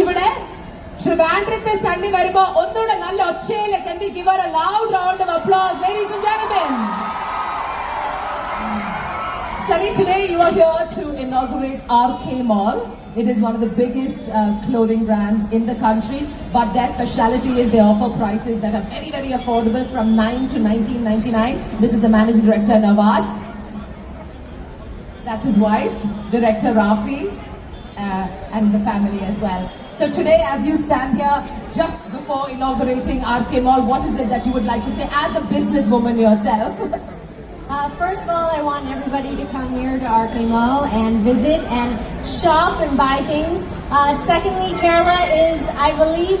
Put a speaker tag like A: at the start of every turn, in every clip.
A: ഇവിടെ ട്രിവാൻഡ്രത്തെ സണ്ണി വരുമ്പോ ഒന്നുകൂടെ നല്ല ഒച്ചയില് can we give her a loud round of applause ladies and gentlemen Sunny, today you are here to inaugurate RK Mall. It is one of the biggest uh, clothing brands in the country, but their speciality is they offer prices that are very, very affordable from 9 to 19.99. This is the managing director Nawaz. That's his wife, director Rafi, uh, and the family as well. So today, as you stand here, just before inaugurating RK Mall, what is it that you would like to say as a businesswoman yourself?
B: Uh, first of all, I want everybody to come here to RK Mall and visit and shop and buy things. Uh, secondly, Kerala is, I believe,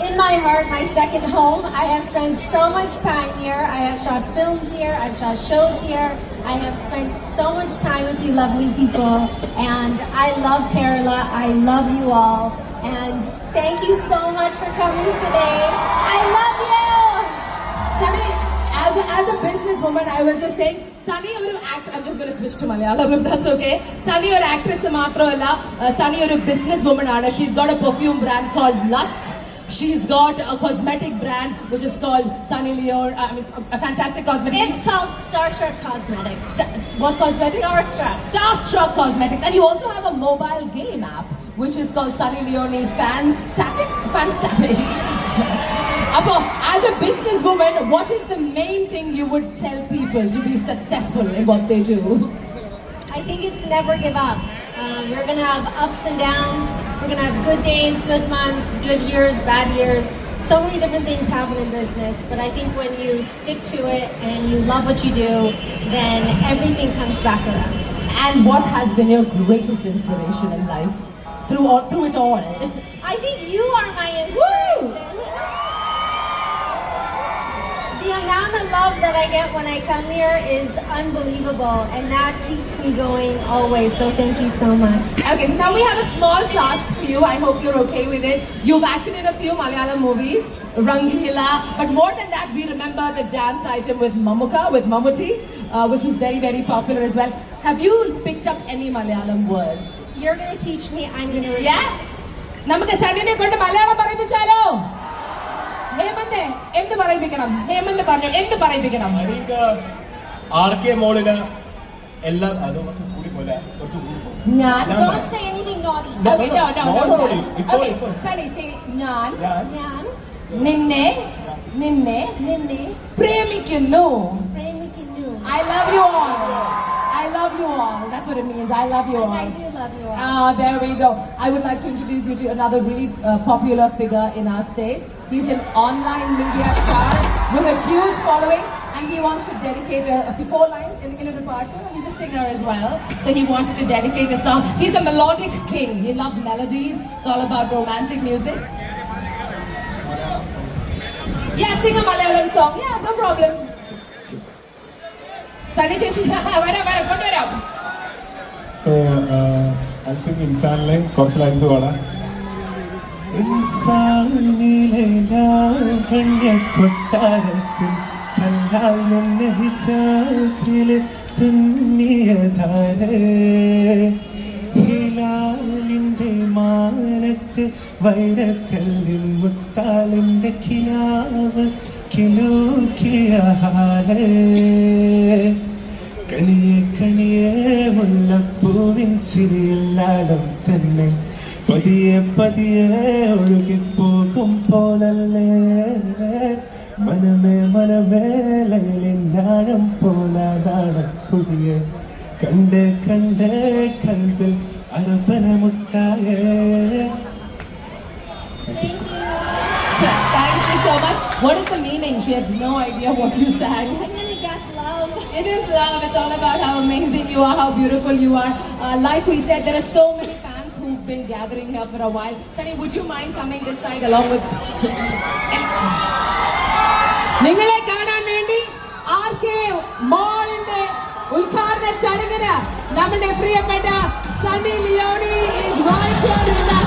B: in my heart, my second home. I have spent so much time here. I have shot films here. I've shot shows here. I have spent so much time with you lovely people. And I love Kerala. I love you all. And thank you so much for coming today. I love you.
A: Sunny, as a, as a businesswoman, I was just saying, Sunny ഒരു actor, I'm just going to switch to Malayalam if that's okay. Sunny ഒരു actress മാത്രമല്ല, uh, Sunny ഒരു business woman ആണ്. She's got a perfume brand called Lust. She's got a cosmetic brand which is called Sunny Leon, I mean, a fantastic cosmetic.
B: It's called Starstruck Cosmetics.
A: What cosmetics?
B: Starstruck.
A: Starstruck Cosmetics. And you also have a mobile game app which is called Sunny Leone Fans Static. Fans Static. Apo, as a businesswoman, what is the main thing you would tell people to be successful in what they do?
B: I think it's never give up. Um, we're gonna have ups and downs. We're gonna have good days, good months, good years, bad years. So many different things happen in business, but I think when you stick to it and you love what you do, then everything comes back around.
A: And what has been your greatest inspiration in life? Through all, through it all.
B: I think you are my inspiration.
A: Woo!
B: The amount of love that I get when I come here is unbelievable, and that keeps me going always. So thank you so much.
A: Okay, so now we have a small task for you. I hope you're okay with it. You've acted in a few Malayalam movies, Rangila, but more than that, we remember the dance item with Mamuka, with Mamuti, uh, which was very, very popular as well. Have you picked up any Malayalam words?
B: You're gonna teach me. I'm gonna. repeat.
A: Yeah? നമുക്ക് സണ്ണിനെ കൊണ്ട് മലയാളം പറയിപ്പിച്ചാലോ ഹേമന്ത് എന്ത് പറയിപ്പിക്കണം? ഹേമന്ത് പറഞ്ഞു എന്ത് പറയിപ്പിക്കണം?
C: R K മോളിൽ എല്ലാം അത് കുറച്ച് കൂടി പോലെ കുറച്ച് കൂടി
A: നിന്നെ നിന്നെ
B: നിന്നെ
A: പ്രേമിക്കുന്നു.
B: പ്രേമിക്കുന്നു.
A: I love you all I love you all. That's what it means. I love you
B: And I do love you all.
A: Ah, there we go. I would like to introduce you to another really uh, popular figure in our state. He's an online media star with a huge following, and he wants to dedicate a, a few four lines in, in a department. He's a singer as well, so he wanted to dedicate a song. He's a melodic king. He loves melodies. It's all about romantic music. Yeah, sing a Malayalam song. Yeah, no problem. Sunny ചേച്ചി വരാം വരാം കൊണ്ടുവരാം.
D: So think ഇൻസാനിലെ കുറച്ച് lines പാടാം. ഇൻസാനിലെ ലാവണ്യ കൊട്ടാരത്തിൽ കണ്ടാൽ നിന്നെ ഹിജാബിൽ തുന്നിയതാരേ ഹിലാലിന്റെ മാനത്ത് വൈരക്കല്ലിൻ മുത്താലിന്റെ കിനാവ് കിലൂക്കിയ ഹാലേ കനിയെ കനിയെ മുല്ലപ്പൂവിൻ ചിരിയില്ലാലും തന്നെ. പതിയെ പതിയെ ഒഴുകിപ്പോകും പോലല്ലേ. മനമേ മനമേ ലയലിനാഴം പോലാതാണ് കുടിയെ. കണ്ടേ കണ്ട് കൽവിൽ അരബന മുട്ടായേ.
A: Sure. Thank you so much. What is the meaning? She had no idea what you sang.
B: I'm gonna guess love.
A: It is love. It's all about how amazing you are, how beautiful you are. Uh, like we said, there are so many fans who've been gathering here for a while. Sunny, would you mind coming this side along with? നിങ്ങളെ കാണാൻ വേണ്ടി R K മോളിന്റെ ഉദ്ഘാടന ചടങ്ങിന് നമ്മുടെ പ്രിയപ്പെട്ട Sunny Leonie is right here in the